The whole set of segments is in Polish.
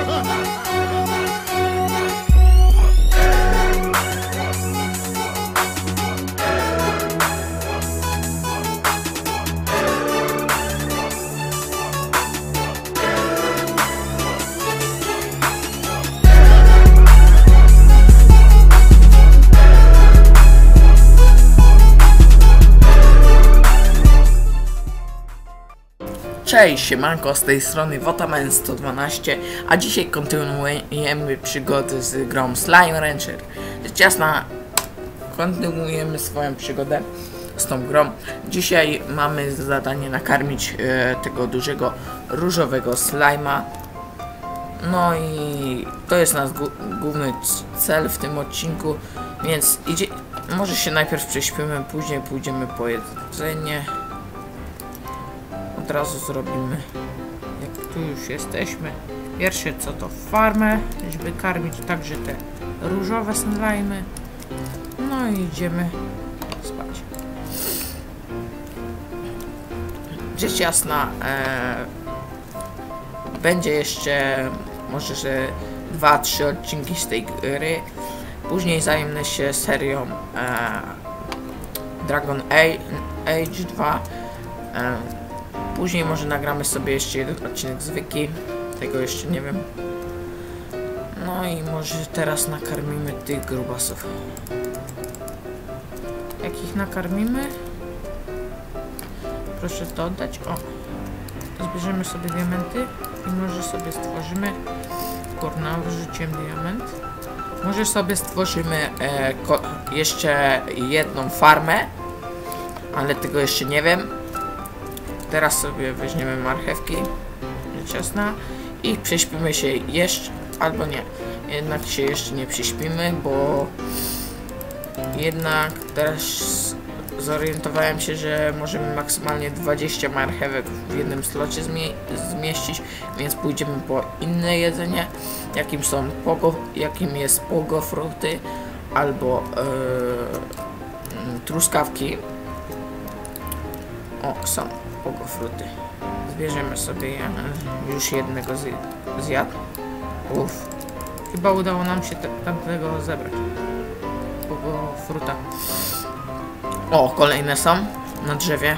Ha ha ha! Cześć, siemanko, z tej strony Wotaman 112, a dzisiaj kontynuujemy przygody z grą Slime Rancher. Rzecz jasna, kontynuujemy swoją przygodę z tą grą. Dzisiaj mamy za zadanie nakarmić e, tego dużego różowego slima. No i to jest nasz główny cel w tym odcinku, więc idzie, może się najpierw prześpimy, później pójdziemy po jedzenie. Od razu zrobimy, jak tu już jesteśmy. Pierwsze co to farmę, żeby karmić także te różowe slajmy. No i idziemy spać. Rzecz jasna, e, będzie jeszcze może, że 2-3 odcinki z tej gry. Później zajmę się serią e, Dragon Age 2. E, później może nagramy sobie jeszcze jeden odcinek zwykły. Tego jeszcze nie wiem. No i może teraz nakarmimy tych grubasów. Jak ich nakarmimy? Proszę to oddać. O. Zbierzemy sobie diamenty i może sobie stworzymy. Kurna, wyrzuciłem diament. Może sobie stworzymy e, jeszcze jedną farmę, ale tego jeszcze nie wiem. Teraz sobie weźmiemy marchewki, rzecz jasna, i prześpimy się jeszcze, albo nie. Jednak się jeszcze nie prześpimy, bo jednak teraz zorientowałem się, że możemy maksymalnie 20 marchewek w jednym slocie zmie- zmieścić, więc pójdziemy po inne jedzenie, jakim są pogo, jakim jest pogofruty albo mm, truskawki. O, są pogofruty. Zbierzemy sobie je. Już jednego zj- zjadł. Uff. Chyba udało nam się te, tamtego zebrać. Pogofruta. O, kolejne są na drzewie.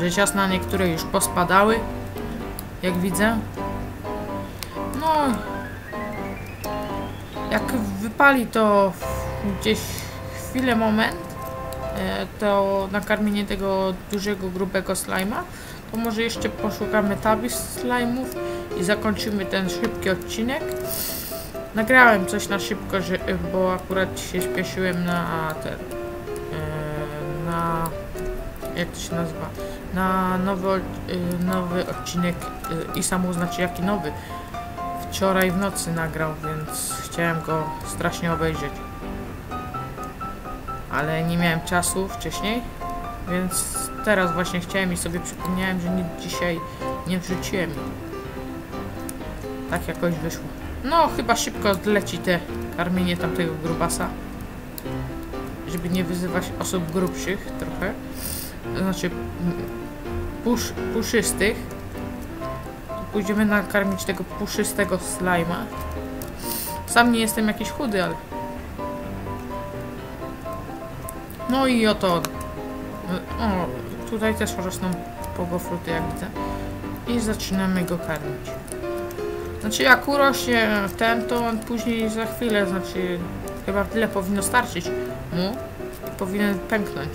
Rzecz jasna, niektóre już pospadały, jak widzę. No, jak wypali to gdzieś chwilę, moment, e, to nakarmienie tego dużego, grubego slajma, to może jeszcze poszukamy tabi slajmów i zakończymy ten szybki odcinek. Nagrałem coś na szybko, że, bo akurat się śpieszyłem na ten e, na jak to się nazywa? Na nowy, y, nowy odcinek i samo znaczy jaki nowy. Wczoraj w nocy nagrał, więc chciałem go strasznie obejrzeć ale nie miałem czasu wcześniej więc teraz właśnie chciałem i sobie przypomniałem, że nic dzisiaj nie wrzuciłem. Tak jakoś wyszło. No chyba szybko odleci te karmienie tamtego grubasa żeby nie wyzywać osób grubszych trochę, znaczy pusz, puszystych, pójdziemy nakarmić tego puszystego slajma. Sam nie jestem jakiś chudy, ale... No i oto... O, tutaj też rosną pogofruty, jak widzę. I zaczynamy go karmić. Znaczy jak urośnie ten, to on później za chwilę, znaczy chyba tyle powinno starczyć mu powinien pęknąć.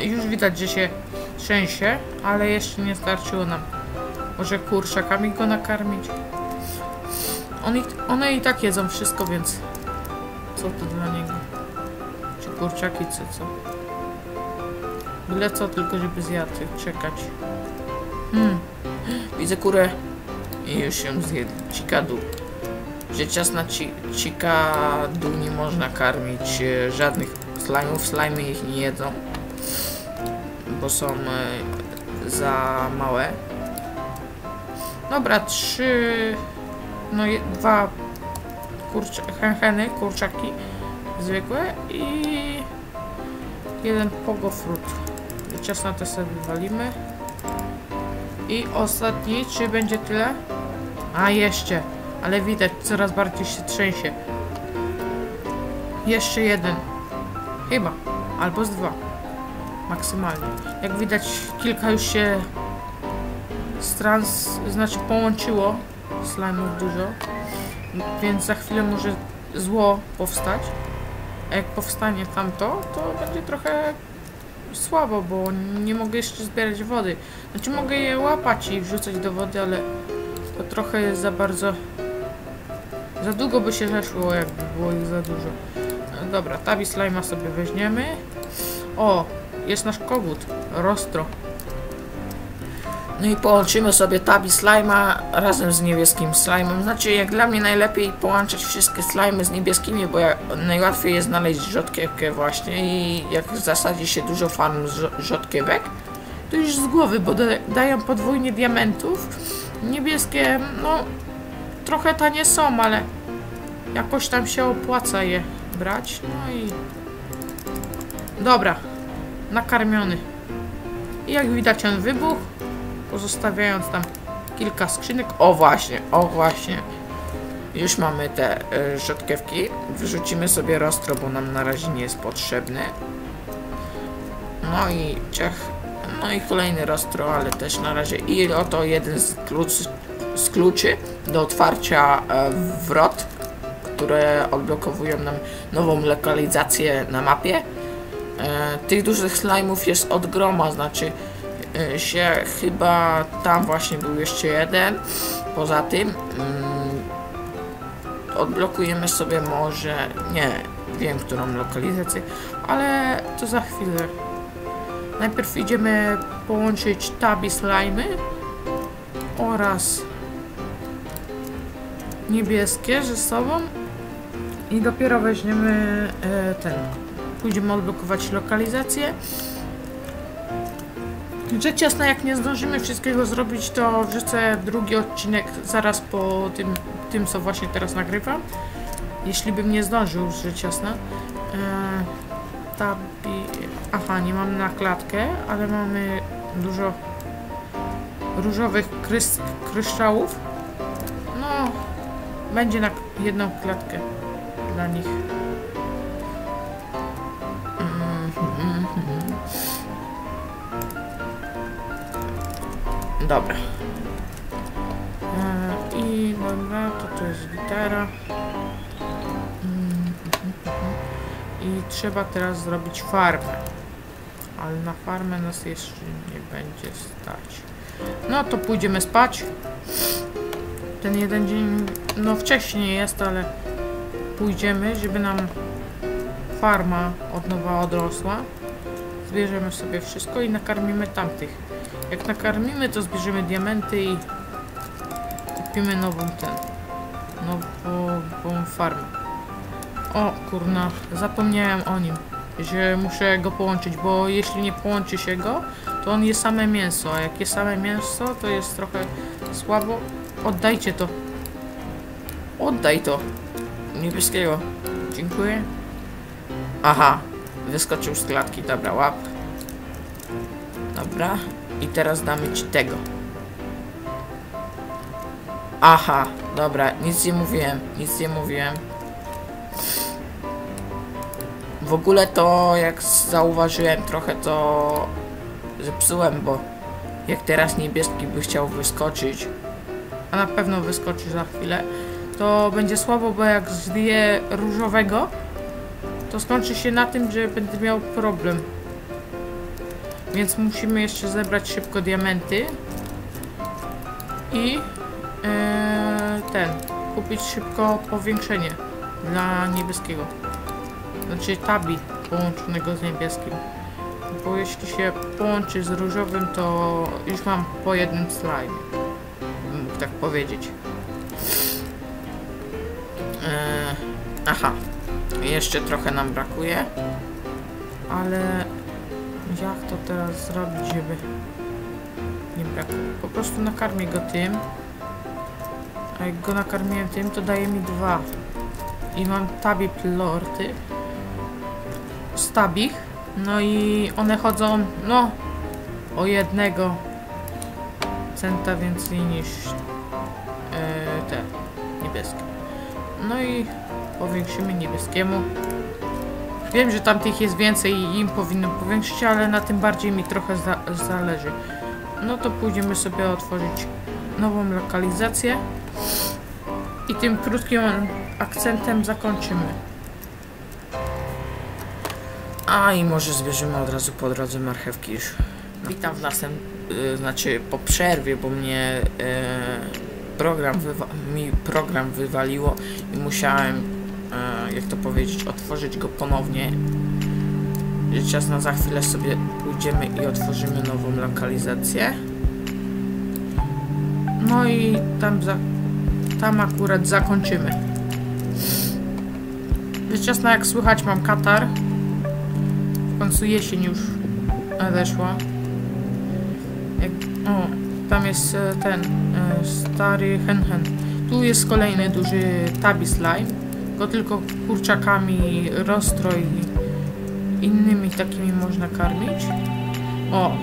E, Już widać, że się trzęsie, ale jeszcze nie starczyło nam. Może kurczakami go nakarmić? On i, one i tak jedzą wszystko, więc co to dla niego? Kurczaki, co, co? Byle co, tylko żeby zjadł, czekać. Hmm. Widzę kurę i już ją zjedł. Cikadu. Rzecz jasna, ci, cikadu nie można karmić e, żadnych slajmów. Slajmy ich nie jedzą, bo są e, za małe. Dobra, trzy, no dwa kurcza, henheny, kurczaki zwykłe i jeden pogofrut. Rzecz jasna, te sobie wywalimy. I ostatni, czy będzie tyle? A jeszcze, ale widać, coraz bardziej się trzęsie. Jeszcze jeden. Chyba. Albo z dwa. Maksymalnie. Jak widać, kilka już się strans, znaczy połączyło. Slime'ów dużo. Więc za chwilę może zło powstać. A jak powstanie tamto, to będzie trochę słabo, bo nie mogę jeszcze zbierać wody. Znaczy mogę je łapać i wrzucać do wody, ale to trochę jest za bardzo... Za długo by się zeszło, jakby było ich za dużo. No dobra, tabi slime'a sobie weźmiemy. O, jest nasz kogut, Rostro. No i połączymy sobie tabi slime'a razem z niebieskim slime'em. Znaczy, jak dla mnie najlepiej połączyć wszystkie slimy z niebieskimi, bo ja, najłatwiej jest znaleźć rzodkiewkę właśnie i jak zasadzi się dużo farm z rzo- rzodkiewek, to już z głowy, bo da, dają podwójnie diamentów. Niebieskie, no, trochę tanie są, ale jakoś tam się opłaca je brać. No i... Dobra, nakarmiony. I jak widać on wybuchł, pozostawiając tam kilka skrzynek. O właśnie, o właśnie. Już mamy te y, rzodkiewki. Wyrzucimy sobie rostro, bo nam na razie nie jest potrzebny. No i ciach. No i kolejny rostro, ale też na razie. I oto jeden z, klucz, z kluczy do otwarcia e, wrot, które odblokowują nam nową lokalizację na mapie. E, tych dużych slajmów jest od groma, znaczy się chyba tam właśnie był jeszcze jeden. Poza tym mm, odblokujemy sobie może, nie wiem którą lokalizację, ale to za chwilę. Najpierw idziemy połączyć tabi slimy oraz niebieskie ze sobą i dopiero weźmiemy e, ten. Pójdziemy odblokować lokalizację. Rzecz jasna, jak nie zdążymy wszystkiego zrobić, to wrzucę drugi odcinek zaraz po tym, tym co właśnie teraz nagrywam. Jeśli bym nie zdążył, rzecz jasna. Eee, tabi... Aha, nie mamy na klatkę, ale mamy dużo różowych krys... kryształów. No, będzie na jedną klatkę dla nich. Dobra. E, I dobra, to to jest gitara. Mm. I trzeba teraz zrobić farmę. Ale na farmę nas jeszcze nie będzie stać. No to pójdziemy spać. Ten jeden dzień, no wcześniej jest, ale pójdziemy, żeby nam farma od nowa odrosła. Zbierzemy sobie wszystko i nakarmimy tamtych. Jak nakarmimy, to zbierzemy diamenty i kupimy nową ten. Nową farmę. O kurna, zapomniałem o nim. Że muszę go połączyć, bo jeśli nie połączy się go, to on je same mięso, a jak je same mięso, to jest trochę słabo. Oddajcie to. Oddaj to. Niebieskiego. Dziękuję. Aha, wyskoczył z klatki, dobra, łap. Dobra, i teraz damy ci tego. Aha, dobra, nic nie mówiłem, nic nie mówiłem. W ogóle to, jak zauważyłem, trochę to zepsułem, bo jak teraz niebieski by chciał wyskoczyć, a na pewno wyskoczy za chwilę, to będzie słabo, bo jak zdję różowego, to skończy się na tym, że będę miał problem. Więc musimy jeszcze zebrać szybko diamenty i e, ten, kupić szybko powiększenie dla niebieskiego. Znaczy tabi połączonego z niebieskim. Bo jeśli się połączy z różowym, to już mam po jednym slime. Mógł tak powiedzieć. E, aha. Jeszcze trochę nam brakuje. Ale jak to teraz zrobić, żeby nie brakło? Po prostu nakarmię go tym. A jak go nakarmiłem tym, to daje mi dwa. I mam tabie plorty. Stabich. No i one chodzą, no, o jednego centa więcej niż e, te niebieskie. No i powiększymy niebieskiemu. Wiem, że tamtych jest więcej i im powinno powiększyć, ale na tym bardziej mi trochę za zależy. No to pójdziemy sobie otworzyć nową lokalizację. I tym krótkim akcentem zakończymy. A i może zbierzemy od razu po drodze marchewki już. Witam w następnym, y, znaczy po przerwie, bo mnie y, program mi program wywaliło i musiałem, jak to powiedzieć, otworzyć go ponownie. Czas na za chwilę sobie pójdziemy i otworzymy nową lokalizację. No i tam za, tam akurat zakończymy. Rzecz jasna, jak słychać, mam katar. W końcu jesień już nadeszła. O, tam jest e, ten e, stary hen hen. Tu jest kolejny duży tabi slime. Go tylko kurczakami, rostro i innymi takimi można karmić. O,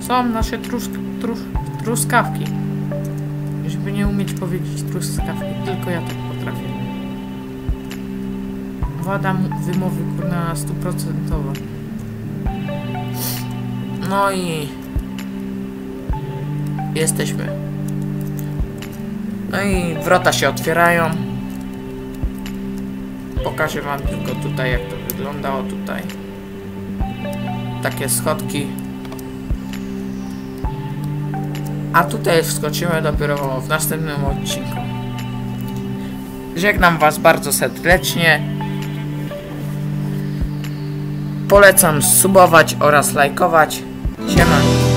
są nasze trusk, trus, truskawki. Żeby nie umieć powiedzieć truskawki, tylko ja tak potrafię. Wada wymowy kurna stuprocentowa. No i jesteśmy. No i wrota się otwierają. Pokażę wam tylko tutaj jak to wyglądało tutaj. Takie schodki. A tutaj wskoczymy dopiero w następnym odcinku. Żegnam was bardzo serdecznie. Polecam subować oraz lajkować. Siema.